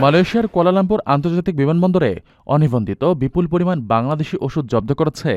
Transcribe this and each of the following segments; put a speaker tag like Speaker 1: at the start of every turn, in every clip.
Speaker 1: মালয়েশিয়ার কোয়ালালামপুর আন্তর্জাতিক বিমানবন্দরে অনিবন্ধিত বিপুল পরিমাণ বাংলাদেশি ওষুধ জব্দ করেছে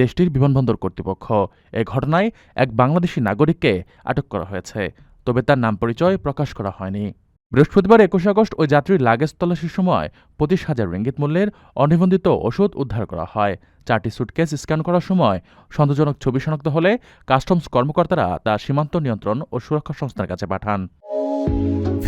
Speaker 1: দেশটির বিমানবন্দর কর্তৃপক্ষ। এ ঘটনায় এক বাংলাদেশি নাগরিককে আটক করা হয়েছে, তবে তার নাম পরিচয় প্রকাশ করা হয়নি। বৃহস্পতিবার একুশে আগস্ট ওই যাত্রীর লাগেজ তল্লাশির সময় পঁচিশ হাজার রিঙ্গিত মূল্যের অনিবন্ধিত ওষুধ উদ্ধার করা হয়। চারটি সুটকেস স্ক্যান করার সময় সন্দেহজনক ছবি শনাক্ত হলে কাস্টমস কর্মকর্তারা তা সীমান্ত নিয়ন্ত্রণ ও সুরক্ষা সংস্থার কাছে পাঠান।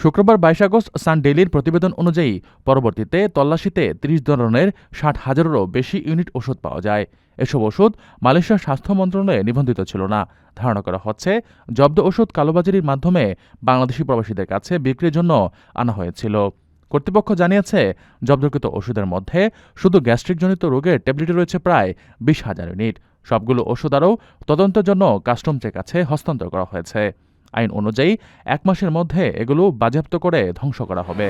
Speaker 1: শুক্রবার বাইশ আগস্ট সান ডেইলির প্রতিবেদন অনুযায়ী পরবর্তীতে তল্লাশিতে ত্রিশ ধরনের ষাট হাজারেরও বেশি ইউনিট ওষুধ পাওয়া যায়। এসব ওষুধ মালয়েশিয়ার স্বাস্থ্য মন্ত্রণালয়ে নিবন্ধিত ছিল না। ধারণা করা হচ্ছে, জব্দ ওষুধ কালোবাজারির মাধ্যমে বাংলাদেশি প্রবাসীদের কাছে বিক্রির জন্য আনা হয়েছিল। কর্তৃপক্ষ জানিয়েছে, জব্দকৃত ওষুধের মধ্যে শুধু গ্যাস্ট্রিকজনিত রোগের ট্যাবলেটে রয়েছে প্রায় বিশ হাজার ইউনিট। সবগুলো ওষুধ আরও তদন্তের জন্য কাস্টমসের কাছে হস্তান্তর করা হয়েছে। আইন অনুযায়ী এক মাসের মধ্যে এগুলো বাজেয়াপ্ত করে ধ্বংস করা হবে।